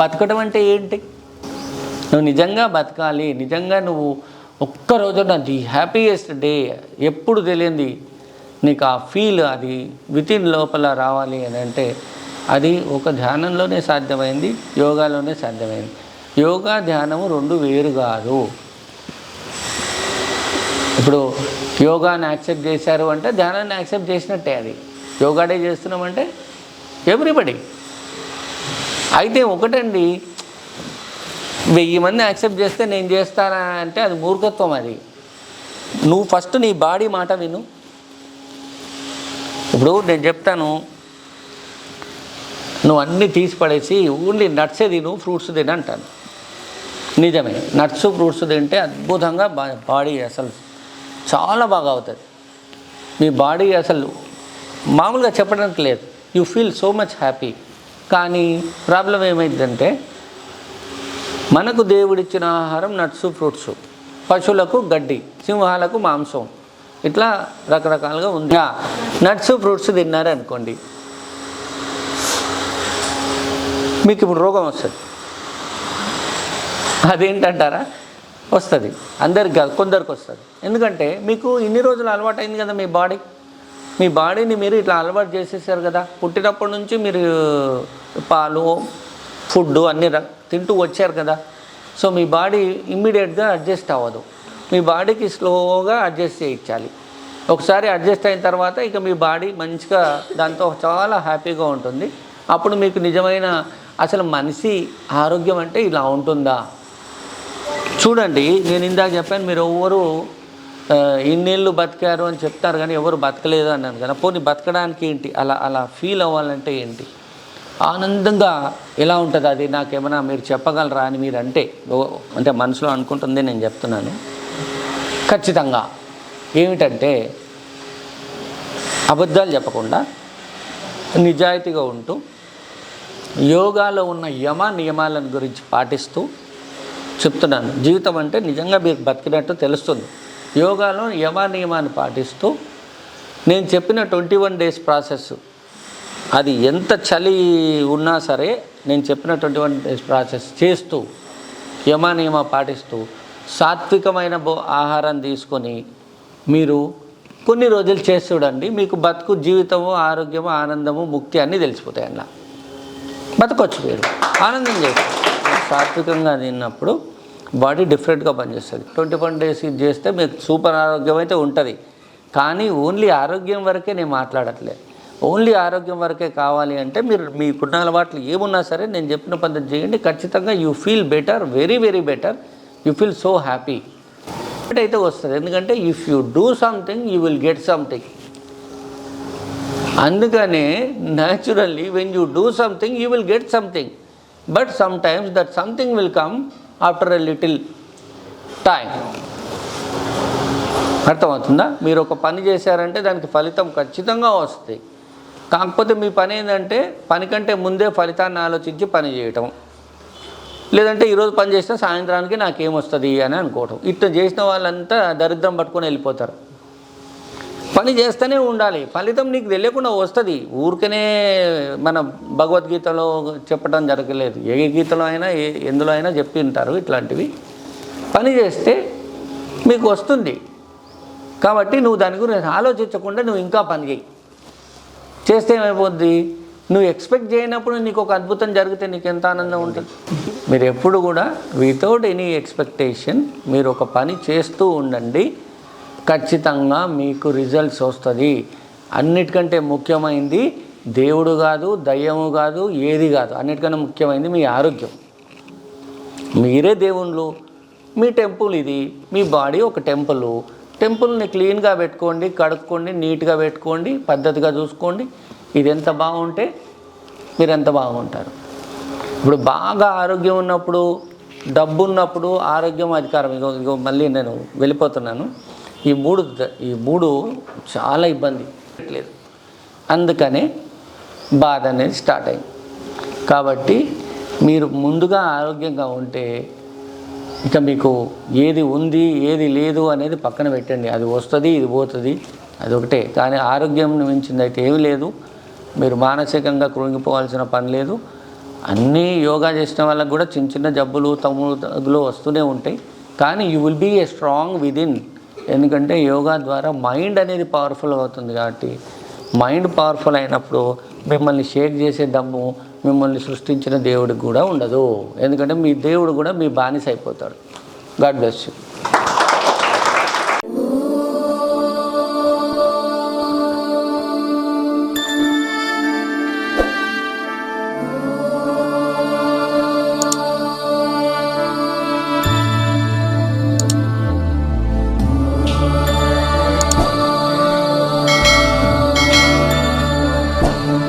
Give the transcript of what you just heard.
బతకడం అంటే ఏంటి? నువ్వు నిజంగా బతకాలి నిజంగా నువ్వు ఒక్క రోజున ది హ్యాపీయెస్ట్ డే ఎప్పుడు తెలియంది? నీకు ఆ ఫీల్ అది వితిన్ లోపల రావాలి అని అంటే అది ఒక ధ్యానంలోనే సాధ్యమైంది యోగాలోనే సాధ్యమైంది. యోగా ధ్యానము రెండు వేరు కాదు. ఇప్పుడు యోగాని యాక్సెప్ట్ చేశారు అంటే ధ్యానాన్ని యాక్సెప్ట్ చేసినట్టే అది. యోగా డే చేస్తున్నామంటే ఎవ్రీబడి అయితే ఒకటండి వెయ్యి మంది యాక్సెప్ట్ చేస్తే నేను చేస్తానా అంటే అది మూర్ఖత్వం అది. నువ్వు ఫస్ట్ నీ బాడీ మాట విను. ఇప్పుడు నేను చెప్తాను నువ్వు అన్నీ తీసి పడేసి ఓన్లీ నట్సే తిను ఫ్రూట్స్ తిను అంటాను. నిజమే నట్స్ ఫ్రూట్స్ తింటే అద్భుతంగా బా- బాడీ అసలు చాలా బాగా అవుతుంది. మీ బాడీ అసలు మామూలుగా చెప్పడానికి లేదు. You feel so much happy. కానీ ప్రాబ్లం ఏమైందంటే మనకు దేవుడిచ్చిన ఆహారం నట్స్ ఫ్రూట్స్. పశువులకు గడ్డి సింహాలకు మాంసం. ఇట్లా రకరకాలుగా ఉంది. నట్స్ ఫ్రూట్స్ తిన్నారు అనుకోండి మీకు ఇప్పుడు రోగం వస్తుంది. అదేంటంటారా? వస్తుంది. అందరికి కొందరికి వస్తుంది. ఎందుకంటే మీకు ఇన్ని రోజులు అలవాటు అయింది కదా మీ బాడీ? మీ బాడీని మీరు ఇట్లా అలవాటు చేసేసారు కదా. పుట్టినప్పటి నుంచి మీరు పాలు ఫుడ్ అన్ని తింటూ వచ్చారు కదా. సో మీ బాడీ ఇమ్మీడియట్గా అడ్జస్ట్ అవ్వదు. మీ బాడీకి స్లోగా అడ్జస్ట్ చేయించాలి. ఒకసారి అడ్జస్ట్ అయిన తర్వాత ఇక మీ బాడీ మంచిగా దాంతో చాలా హ్యాపీగా ఉంటుంది. అప్పుడు మీకు నిజమైన అసలు మనిషి ఆరోగ్యం అంటే ఇలా ఉంటుందా? చూడండి నేను ఇందాక చెప్పాను మీరు ఎవ్వరూ ఇన్నేళ్ళు బతికారు అని చెప్తారు కానీ ఎవరు బతకలేదు అన్నాను కదా. పోనీ బతకడానికి ఏంటి? అలా అలా ఫీల్ అవ్వాలంటే ఏంటి? ఆనందంగా ఎలా ఉంటుంది అది? నాకేమైనా మీరు చెప్పగలరా అని మీరు అంటే అంటే మనసులో అనుకుంటుంది నేను చెప్తున్నాను. ఖచ్చితంగా. ఏమిటంటే అబద్ధాలు చెప్పకుండా నిజాయితీగా ఉంటూ యోగాలో ఉన్న యమ నియమాలను గురించి పాటిస్తూ చెప్తున్నాను. జీవితం అంటే నిజంగా మీరు బతికినట్టు తెలుస్తుంది. యోగాలో యమ నియమాన్ని పాటిస్తూ నేను చెప్పిన ట్వంటీ వన్ డేస్ ప్రాసెస్. అది ఎంత చలి ఉన్నా సరే నేను చెప్పిన ట్వంటీ వన్ డేస్ ప్రాసెస్ చేస్తూ యమ నియమ పాటిస్తూ సాత్వికమైన బో ఆహారం తీసుకొని మీరు కొన్ని రోజులు చేసి చూడండి. మీకు బతుకు జీవితము ఆరోగ్యము ఆనందము ముక్తి అన్నీ తెలిసిపోతాయి అన్న బతకొచ్చు మీరు. ఆనందం చేస్తారు సాత్వికంగా తిన్నప్పుడు బాడీ డిఫరెంట్గా పనిచేస్తుంది. ట్వంటీ వన్ డేస్ ఇది చేస్తే మీకు సూపర్ ఆరోగ్యం అయితే ఉంటుంది. కానీ ఓన్లీ ఆరోగ్యం వరకే నేను మాట్లాడట్లేదు ఓన్లీ ఆరోగ్యం వరకే కావాలి అంటే మీరు మీకున్న అలవాట్లు ఏమున్నా సరే నేను చెప్పిన పద్ధతి చేయండి. ఖచ్చితంగా you feel better very very better. You feel so happy. అయితే వస్తుంది. ఎందుకంటే if you do something you will get something. అందుకనే naturally when you do something you will get something. But sometimes that something will come after a little time. అర్థమవుతుందా? మీరు ఒక పని చేశారంటే దానికి ఫలితం ఖచ్చితంగా వస్తుంది కాకపోతే మీ పని ఏంటంటే పని కంటే ముందే ఫలితాన్ని ఆలోచించి పని చేయటం. లేదంటే ఈరోజు పని చేస్తే సాయంత్రానికి నాకేమొస్తుంది అని అనుకోవటం. ఇట్లా చేసిన వాళ్ళంతా దరిద్రం పట్టుకొని వెళ్ళిపోతారు. పని చేస్తూనే ఉండాలి. ఫలితం నీకు తెలియకుండా వస్తుంది. ఊరికనే మన భగవద్గీతలో చెప్పడం జరగలేదు. ఏ గీతలో అయినా ఏ ఎందులో అయినా చెప్పి ఉంటారు ఇట్లాంటివి. పని చేస్తే మీకు వస్తుంది. కాబట్టి నువ్వు దాని గురించి ఆలోచించకుండా నువ్వు ఇంకా పని చేయి. చేస్తే ఏమైపోద్ది? నువ్వు ఎక్స్పెక్ట్ చేయనప్పుడు నీకు ఒక అద్భుతం జరిగితే నీకు ఎంత ఆనందం ఉంటుంది? మీరు ఎప్పుడు కూడా వితౌట్ ఎనీ ఎక్స్పెక్టేషన్ మీరు ఒక పని చేస్తూ ఉండండి. ఖచ్చితంగా మీకు రిజల్ట్స్ వస్తుంది. అన్నిటికంటే ముఖ్యమైనది దేవుడు కాదు దయ్యము కాదు ఏది కాదు. అన్నిటికన్నా ముఖ్యమైనది మీ ఆరోగ్యం. మీరే దేవుళ్ళు. మీ టెంపుల్ ఇది. మీ బాడీ ఒక టెంపుల్. టెంపుల్ని క్లీన్గా పెట్టుకోండి కడుక్కోండి నీట్గా పెట్టుకోండి పద్ధతిగా చూసుకోండి. ఇది ఎంత బాగుంటే మీరు ఎంత బాగుంటారు. ఇప్పుడు బాగా ఆరోగ్యం ఉన్నప్పుడు డబ్బు ఉన్నప్పుడు ఆరోగ్యం అధికారం. ఇగో ఇగో మళ్ళీ నేను వెళ్ళిపోతున్నాను. ఈ మూడు ఈ మూడు చాలా ఇబ్బంది. లేదు. అందుకనే బాధ అనేది స్టార్ట్ అయింది. కాబట్టి మీరు ముందుగా ఆరోగ్యంగా ఉంటే ఇక మీకు ఏది ఉంది ఏది లేదు అనేది పక్కన పెట్టండి. అది వస్తుంది ఇది పోతుంది అది ఒకటే. కానీ ఆరోగ్యం మించింది అయితే ఏమీ లేదు. మీరు మానసికంగా కృంగిపోవాల్సిన పని లేదు. అన్నీ యోగా చేసిన వాళ్ళకి కూడా చిన్న చిన్న జబ్బులు తమ్ములు తగ్గులు వస్తూనే ఉంటాయి. కానీ you will be a strong within ఎందుకంటే యోగా ద్వారా మైండ్ అనేది పవర్ఫుల్ అవుతుంది కాబట్టి మైండ్ పవర్ఫుల్ అయినప్పుడు మిమ్మల్ని షేక్ చేసే దమ్ము మిమ్మల్ని సృష్టించిన దేవుడికి కూడా ఉండదు. ఎందుకంటే మీ దేవుడు కూడా మీ బానిస అయిపోతాడు. God bless you